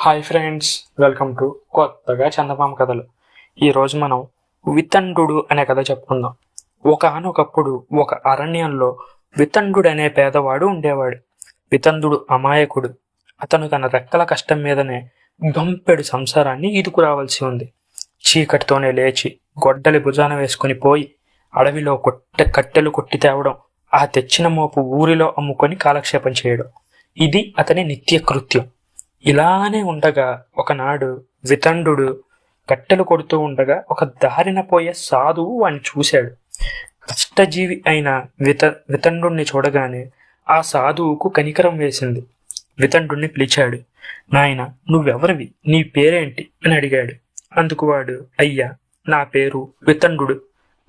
Hi friends welcome to కొత్తగా చందమామ కథలు. ఈరోజు మనం వితండుడు అనే కథ చెప్పుకుందాం. ఒకనొకప్పుడు ఒక అరణ్యంలో వితండుడు అనే పేదవాడు ఉండేవాడు. వితందుడు అమాయకుడు. అతను తన రెక్కల కష్టం మీదనే గంపెడు సంసారాన్ని ఈదుకురావాల్సి ఉంది. చీకటితోనే లేచి గొడ్డలి భుజాన వేసుకుని పోయి అడవిలో కొట్టె కట్టెలు కొట్టి తేవడం ఆ తెచ్చిన మోపు ఊరిలో అమ్ముకొని కాలక్షేపం చేయడం. ఇది అతని నిత్య కృత్యం. ఇలానే ఉండగా ఒకనాడు వితండు కట్టెలు కొడుతూ ఉండగా ఒక దారిన పోయే సాధువు వాణ్ణి చూశాడు. కష్టజీవి అయిన విత వితండుణ్ణి చూడగానే ఆ సాధువుకు కనికరం వేసింది. వితండుణ్ణి పిలిచాడు నాయన నువ్వెవరివి? నీ పేరేంటి? అని అడిగాడు. అందుకు వాడు అయ్యా నా పేరు వితండు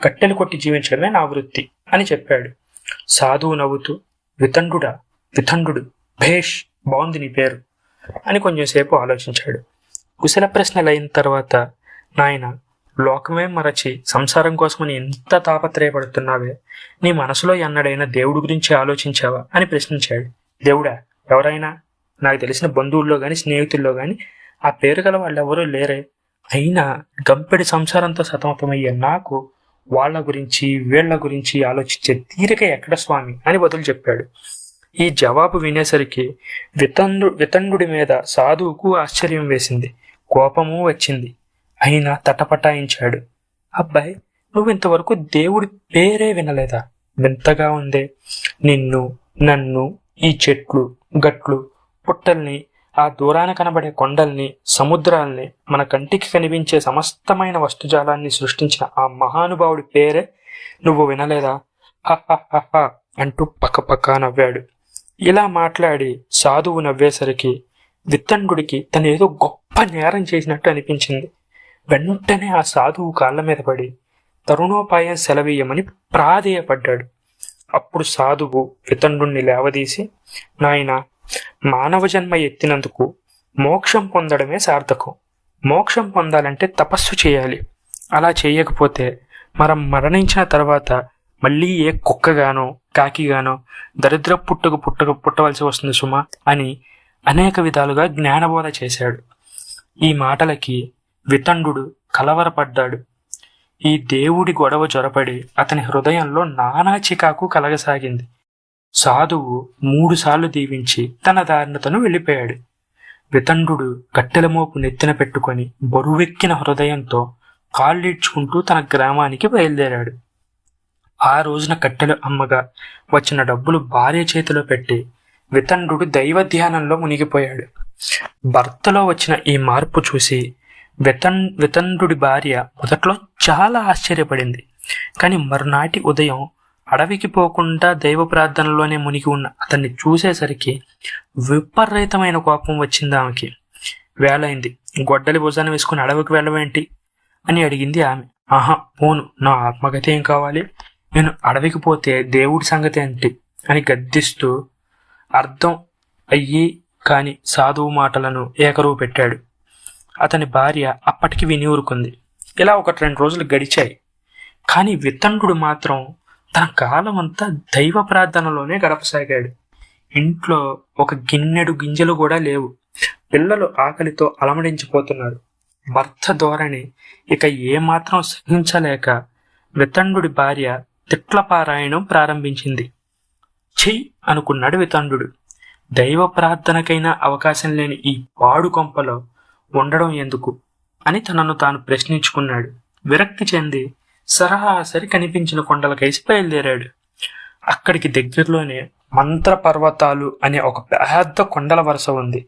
కట్టెలు కొట్టి జీవించడమే నా వృత్తి అని చెప్పాడు. సాధువు నవ్వుతూ వితండుడా వితండు భేష్ బాగుంది నీ పేరు. అని కొంచెంసేపు ఆలోచించాడు. కుశల ప్రశ్నలు అయిన తర్వాత నాయన లోకమే మరచి సంసారం కోసమని ఎంత తాపత్రయపడుతున్నావే? నీ మనసులో ఎన్నడైనా దేవుడి గురించి ఆలోచించావా? అని ప్రశ్నించాడు. దేవుడా ఎవరైనా? నాకు తెలిసిన బంధువుల్లో కానీ స్నేహితుల్లో కానీ ఆ పేరు గల వాళ్ళు ఎవరూ లేరే. అయినా గంపెడి సంసారంతో సతమతమయ్యే నాకు వాళ్ళ గురించి వీళ్ళ గురించి ఆలోచించే తీరిక ఎక్కడ స్వామి? అని బదులు చెప్పాడు. ఈ జవాబు వినేసరికి వితండు వితండు మీద సాధువుకు ఆశ్చర్యం వేసింది. కోపము వచ్చింది. అయినా తటపటాయించాడు. అబ్బాయి నువ్వు ఇంతవరకు దేవుడి పేరే వినలేదా? వింతగా ఉందే. నిన్ను నన్ను ఈ చెట్లు గట్లు పుట్టల్ని ఆ దూరాన కనబడే కొండల్ని సముద్రాల్ని మన కంటికి కనిపించే సమస్తమైన వస్తుజాలాన్ని సృష్టించిన ఆ మహానుభావుడి పేరే నువ్వు వినలేదా? హ అంటూ పక్కపక్క నవ్వాడు. ఇలా మాట్లాడి సాధువు నవ్వేసరికి విత్తండుడికి తను ఏదో గొప్ప నేరం చేసినట్టు అనిపించింది. వెంటనే ఆ సాధువు కాళ్ళ మీద పడి తరుణోపాయం సెలవీయమని ప్రాధేయపడ్డాడు. అప్పుడు సాధువు వితండుణ్ణి లేవదీసి నాయన మానవ జన్మ ఎత్తినందుకు మోక్షం పొందడమే సార్థకం. మోక్షం పొందాలంటే తపస్సు చేయాలి. అలా చేయకపోతే మనం మరణించిన తర్వాత మళ్ళీ ఏ కుక్కగానో కాకిగానో దరిద్ర పుట్టుకు పుట్టుకు పుట్టవలసి వస్తుంది సుమా అని అనేక విధాలుగా జ్ఞానబోధ చేశాడు. ఈ మాటలకి వితండు కలవరపడ్డాడు. ఈ దేవుడి గొడవ జొరపడి అతని హృదయంలో నానా చికాకు కలగసాగింది. సాధువు మూడుసార్లు దీవించి తన దారిణతను వెళ్ళిపోయాడు. వితండు కట్టెల మోపు నెత్తిన పెట్టుకొని బరువెక్కిన హృదయంతో కాళ్ళీడ్చుకుంటూ తన గ్రామానికి బయలుదేరాడు. ఆ రోజున కట్టెలు అమ్మగా వచ్చిన డబ్బులు భార్య చేతిలో పెట్టి వితండ్రుడు దైవ ధ్యానంలో మునిగిపోయాడు. భర్తలో వచ్చిన ఈ మార్పు చూసి వితన్ వితండ్రుడి భార్య మొదట్లో చాలా ఆశ్చర్యపడింది. కానీ మరునాటి ఉదయం అడవికి పోకుండా దైవ ప్రార్థనలోనే మునిగి ఉన్న అతన్ని చూసేసరికి విపరీతమైన కోపం వచ్చింది ఆమెకి. వేలైంది గొడ్డలి భుజాన్ని వేసుకుని అడవికి వెళ్ళవేంటి? అని అడిగింది ఆమె. ఆహా పోను నా ఆత్మగతి ఏం కావాలి? నేను అడవికి పోతే దేవుడి సంగతి ఏంటి అని గద్దిస్తూ అర్థం అయ్యి కాని సాధువు మాటలను ఏకరువు పెట్టాడు. అతని భార్య అప్పటికి విని ఊరుకుంది. ఇలా ఒకటి రెండు రోజులు గడిచాయి. కానీ వితండు మాత్రం తన కాలం అంతా దైవ ప్రార్థనలోనే గడపసాగాడు. ఇంట్లో ఒక గిన్నెడు గింజలు కూడా లేవు. పిల్లలు ఆకలితో అలమడించిపోతున్నారు. భర్త ధోరణి ఇక ఏమాత్రం సహించలేక వితండుడి భార్య తిట్లపారాయణం ప్రారంభించింది. చెయ్యి అనుకున్నాడు వితండు దైవ ప్రార్థనకైనా అవకాశం లేని ఈ పాడు కొంపలో ఉండడం ఎందుకు? అని తనను తాను ప్రశ్నించుకున్నాడు. విరక్తి చెంది సరాసరి కనిపించిన కొండలకైసి బయలుదేరాడు. అక్కడికి దగ్గరలోనే మంత్ర పర్వతాలు అనే ఒక పెద్ద కొండల వరుస ఉంది.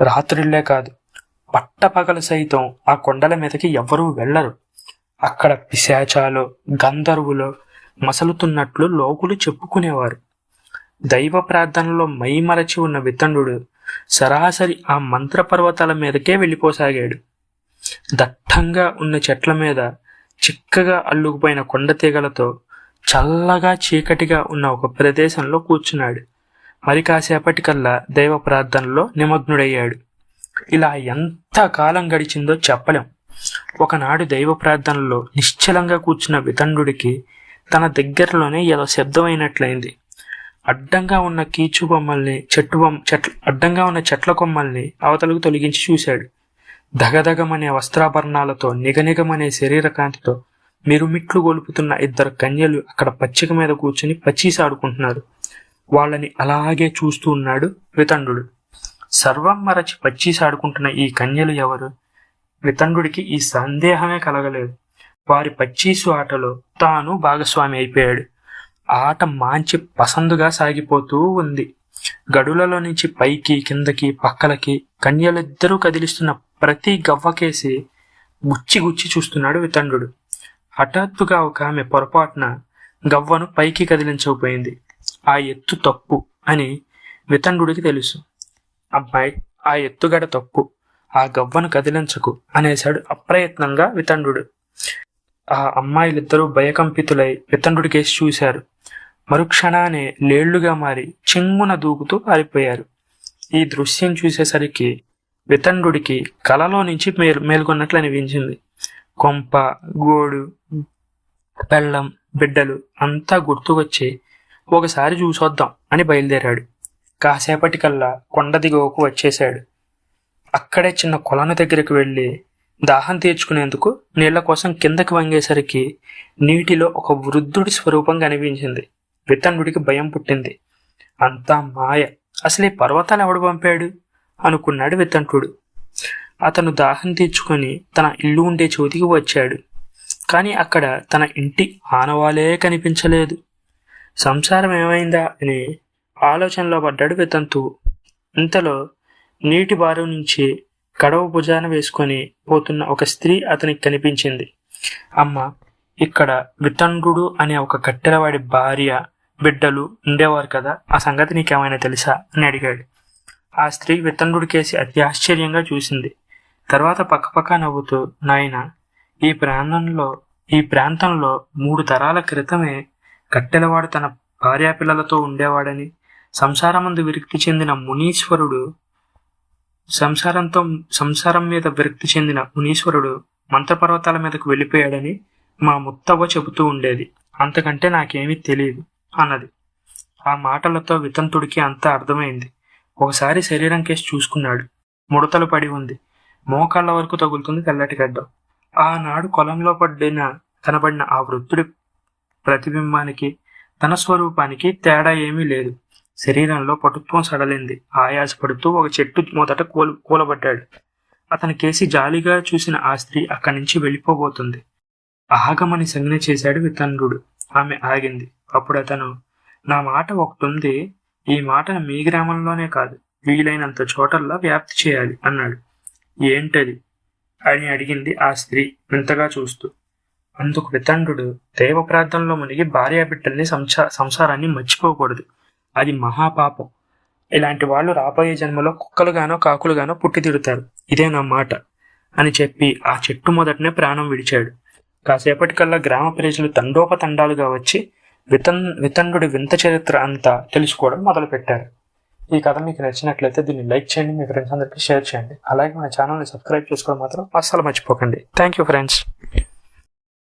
రాత్రిళ్ళే కాదు పట్టపగలు సైతం ఆ కొండల మీదకి ఎవరూ వెళ్ళరు అక్కడ పిశాచాలు గంధర్వులు మసలుతున్నట్లు లోకులు చెప్పుకునేవారు. దైవ ప్రార్థనలో మైమరచి ఉన్న వితండు సరాసరి ఆ మంత్ర పర్వతాల మీదకే వెళ్ళిపోసాగాడు. దట్టంగా ఉన్న చెట్ల మీద చిక్కగా అల్లుకుపోయిన కొండ తీగలతో చల్లగా చీకటిగా ఉన్న ఒక ప్రదేశంలో కూర్చున్నాడు. మరి కాసేపటికల్లా దైవ ప్రార్థనలో నిమగ్నుడయ్యాడు. ఇలా ఎంత కాలం గడిచిందో చెప్పలేం. ఒకనాడు దైవ ప్రార్థనలో నిశ్చలంగా కూర్చున్న వితండుడికి తన దగ్గరలోనే ఏదో శబ్దమైనట్లయింది అడ్డంగా ఉన్న కీచు బొమ్మల్ని చెట్టు బొమ్మ చెట్ల అడ్డంగా ఉన్న చెట్ల కొమ్మల్ని అవతలకు తొలగించి చూశాడు. దగదగమనే వస్త్రాభరణాలతో నిగనిగమనే శరీర కాంతితో మిరుమిట్లు గొలుపుతున్న ఇద్దరు కన్యలు అక్కడ పచ్చిక మీద కూర్చుని పచ్చీసాడుకుంటున్నారు. వాళ్ళని అలాగే చూస్తూ ఉన్నాడు వితండు సర్వం మరచి పచ్చీసాడుకుంటున్న ఈ కన్యలు ఎవరు? వితండుడికి ఈ సందేహమే కలగలేదు. వారి పచ్చీసు ఆటలో తాను భాగస్వామి అయిపోయాడు. ఆట మాంచి పసందుగా సాగిపోతూ ఉంది. గడులలో నుంచి పైకి కిందకి పక్కలకి కన్యలిద్దరూ కదిలిస్తున్న ప్రతి గవ్వకేసి గుచ్చి గుచ్చి చూస్తున్నాడు వితండు హఠాత్తుగా ఒక ఆమె పొరపాటున గవ్వను పైకి కదిలించకపోయింది. ఆ ఎత్తు తప్పు అని వితండుడికి తెలుసు. అమ్మాయి ఆ ఎత్తుగడ తప్పు ఆ గవ్వను కదిలించకు అనేశాడు అప్రయత్నంగా వితండు ఆ అమ్మాయిలిద్దరూ భయకంపితులై వితండ్రుడి కేసి చూశారు. మరుక్షణానే లేళ్ళుగా మారి చింగున దూకుతూ పారిపోయారు. ఈ దృశ్యం చూసేసరికి వితండ్రుడికి కలలో నుంచి మేల్ మేల్కొన్నట్లు అనిపించింది. కొంప గోడు బెల్లం బిడ్డలు అంతా గుర్తుకొచ్చి ఒకసారి చూసొద్దాం అని బయలుదేరాడు. కాసేపటికల్లా కొండ దిగువకు వచ్చేశాడు. అక్కడే చిన్న కొలను దగ్గరికి వెళ్ళి దాహం తీర్చుకునేందుకు నీళ్ళ కోసం కిందకి వంగేసరికి నీటిలో ఒక వృద్ధుడి స్వరూపం కనిపించింది. విత్తనుడికి భయం పుట్టింది. అంతా మాయ. అసలు ఈ పర్వతాలు ఎవడు పంపాడు? అనుకున్నాడు వితంటుడు అతను దాహం తీర్చుకొని తన ఇల్లు ఉండే చోటికి వచ్చాడు. కానీ అక్కడ తన ఇంటి ఆనవాలే కనిపించలేదు. సంసారం ఏమైందా అని ఆలోచనలో పడ్డాడు వితంతువు ఇంతలో నీటి బారు నుంచి కడవ భుజాన వేసుకొని పోతున్న ఒక స్త్రీ అతనికి కనిపించింది. అమ్మ ఇక్కడ వితండ్రుడు అనే ఒక కట్టెలవాడి భార్య బిడ్డలు ఉండేవారు కదా ఆ సంగతి నీకేమైనా తెలుసా? అని అడిగాడు. ఆ స్త్రీ వితండ్రుడు కేసి అతి ఆశ్చర్యంగా చూసింది. తర్వాత పక్కపక్క నవ్వుతూ నాయన ఈ ప్రాంతంలో ఈ ప్రాంతంలో మూడు తరాల క్రితమే కట్టెలవాడు తన భార్యాపిల్లలతో ఉండేవాడని సంసారమందు విరక్తి చెందిన మునీశ్వరుడు సంసారంతో సంసారం మీద విరక్తి చెందిన మునీశ్వరుడు మంత్రపర్వతాల మీదకు వెళ్ళిపోయాడని మా ముత్తవ్వ చెబుతూ ఉండేది. అంతకంటే నాకేమీ తెలియదు అన్నది. ఆ మాటలతో వితంతుడికి అంతా అర్థమైంది. ఒకసారి శరీరం కేసి చూసుకున్నాడు. ముడతలు పడి ఉంది. మోకాళ్ళ వరకు తగులుతుంది తెల్లటి గడ్డం. ఆనాడు కొలంలో పడిన కనబడిన ఆ వృద్ధుడి ప్రతిబింబానికి తన స్వరూపానికి తేడా ఏమీ లేదు. శరీరంలో పటుత్వం సడలింది. ఆయాసపడుతూ ఒక చెట్టు మొదట కూల కూలబడ్డాడు. అతని కేసి జాలిగా చూసిన ఆ స్త్రీ అక్కడి నుంచి వెళ్ళిపోబోతుంది. ఆగమని సంజ్ఞ చేశాడు వితండ్రుడు. ఆమె ఆగింది. అప్పుడు అతను నా మాట ఒకటి ఉంది ఈ మాటను మీ గ్రామంలోనే కాదు వీలైనంత చోటల్లా వ్యాప్తి చేయాలి అన్నాడు. ఏంటది? అని అడిగింది ఆ స్త్రీ వింతగా చూస్తూ. అందుకు వితండ్రుడు దైవ ప్రార్థనలో మునిగి భార్యా బిడ్డల్ని సంసా సంసారాన్ని మర్చిపోకూడదు. అది మహాపాపం. ఇలాంటి వాళ్ళు రాబోయే జన్మలో కుక్కలుగానో కాకులుగానో పుట్టితిడుతారు ఇదే నా మాట అని చెప్పి ఆ చెట్టు మొదటనే ప్రాణం విడిచాడు. కాసేపటికల్లా గ్రామ ప్రజలు తండోపతండాలుగా వచ్చి వితన్ వితండుడి వింత చరిత్ర అంతా తెలుసుకోవడం మొదలుపెట్టారు. ఈ కథ మీకు నచ్చినట్లయితే దీన్ని లైక్ చేయండి మీ ఫ్రెండ్స్ అందరికీ షేర్ చేయండి. అలాగే మన ఛానల్ని సబ్స్క్రైబ్ చేసుకోవడం మాత్రం అస్సలు మర్చిపోకండి. Thank you friends.